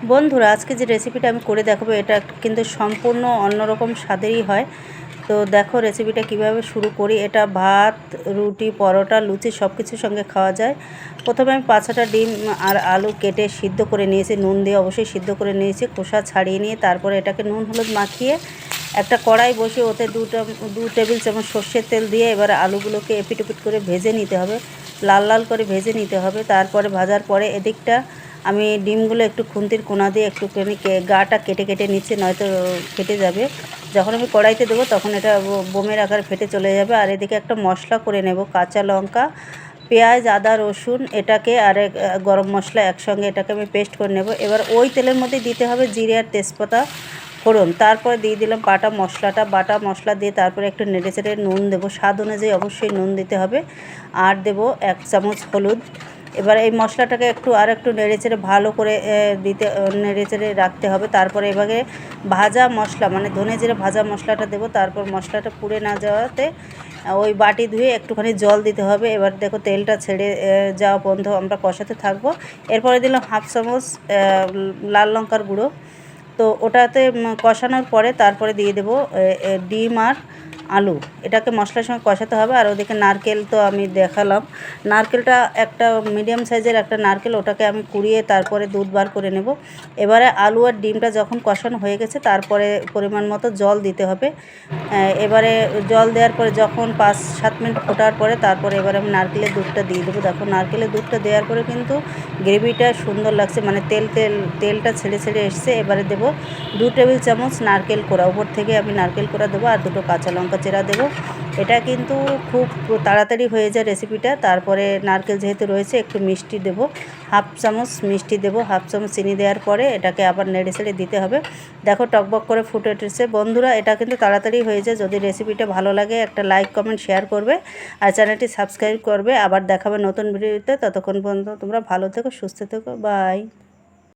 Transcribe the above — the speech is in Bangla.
বন্ধুরা, আজকে যে রেসিপিটা আমি করে দেখাবো, এটা কিন্তু সম্পূর্ণ অন্যরকম স্বাদেরই হয়। তো দেখো রেসিপিটা কীভাবে শুরু করি। এটা ভাত, রুটি, পরোটা, লুচি সব কিছুর সঙ্গে খাওয়া যায়। প্রথমে আমি পাঁচটা ডিম আর আলু কেটে সিদ্ধ করে নিয়েছি। নুন দিয়ে অবশ্যই সিদ্ধ করে নিয়েছি, খোসা ছাড়িয়ে নিয়ে তারপরে এটাকে নুন হলুদ মাখিয়ে একটা কড়াই বসে ওতে দুটো দু টেবিল চামচ সর্ষের তেল দিয়ে এবার আলুগুলোকে এপিট এপিট করে ভেজে নিতে হবে। লাল লাল করে ভেজে নিতে হবে। তারপরে ভাজার পরে এদিকটা আমি ডিমগুলো একটু খুন্তির কোনা দিয়ে একটুখানি গাটা কেটে কেটে নিচ্ছে, নয়তো ফেটে যাবে। যখন আমি কড়াইতে দেবো, তখন এটা বোমের আকার ফেটে চলে যাবে। আর এদিকে একটা মশলা করে নেব, কাঁচা লঙ্কা, পেঁয়াজ, আদা, রসুন, এটাকে আর গরম মশলা একসঙ্গে এটাকে আমি পেস্ট করে নেব। এবার ওই তেলের মধ্যে দিতে হবে জিরে আর তেজপাতা, ফোড়ন। তারপরে দিয়ে দিলাম বাটা মশলাটা। বাটা মশলা দিয়ে তারপরে একটু নেড়ে চেড়ে নুন দেবো। স্বাদ অনুযায়ী অবশ্যই নুন দিতে হবে। আর দেবো এক চামচ হলুদ। এবার এই মশলাটাকে একটু আর একটু নেড়ে চেড়ে ভালো করে দিতে নেড়ে চেড়ে রাখতে হবে। তারপরে এবারে ভাজা মশলা মানে ধনে জিরে ভাজা মশলাটা দেবো। তারপর মশলাটা পুড়ে না যাওয়াতে ওই বাটি ধুয়ে একটুখানি জল দিতে হবে। এবার দেখো তেলটা ছেড়ে যাওয়া বন্ধ। আমরা কষাতে থাকব। এরপরে দিলাম হাফ চামচ লাল লঙ্কার গুঁড়ো। তো ওটাতে কষানোর পরে তারপরে দিয়ে দেবো ডিম আর আলু। এটাকে মশলার সঙ্গে কষাতে হবে আর ওদিকে নারকেল তো আমি দেখালাম। নারকেলটা একটা মিডিয়াম সাইজের একটা নারকেল, ওটাকে আমি কুড়িয়ে তারপরে দুধ বার করে নেব। এবারে আলু আর ডিমটা যখন কষানো হয়ে গেছে, তারপরে পরিমাণ মতো জল দিতে হবে। এবারে জল দেওয়ার পরে যখন পাঁচ সাত মিনিট ফোটার পরে, তারপরে এবারে আমি নারকেলের দুধটা দিয়ে দেবো। দেখো, নারকেলের দুধটা দেওয়ার পরে কিন্তু গ্রেভিটা সুন্দর লাগছে মানে তেল তেল, তেলটা ছেড়ে ছেড়ে এসছে। এবারে দেবো দু টেবিল চামচ নারকেল কোড়া। উপর থেকে আমি নারকেল কোড়া দেবো আর দুটো কাঁচা লঙ্কা চেরা দেবো। এটা কিন্তু খুব তাড়াতাড়ি হয়ে যায় রেসিপিটা তারপরে নারকেল যেহেতু রয়েছে, একটু মিষ্টি দেব। হাফ চামচ মিষ্টি দেব। হাফ চামচ চিনি দেওয়ার পরে এটাকে আবার নেড়ে ছেড়ে দিতে হবে। দেখো টকবক করে ফুটে উঠেছে। বন্ধুরা, এটা কিন্তু তাড়াতাড়ি হয়ে যায়। যদি রেসিপিটা ভালো লাগে, একটা লাইক কমেন্ট শেয়ার করবে। আর চ্যানেলটি সাবস্ক্রাইব করবে। আবার দেখাবে নতুন ভিডিওতে ততক্ষণ পর্যন্ত তোমরা ভালো থেকো, সুস্থ থেকো। বাই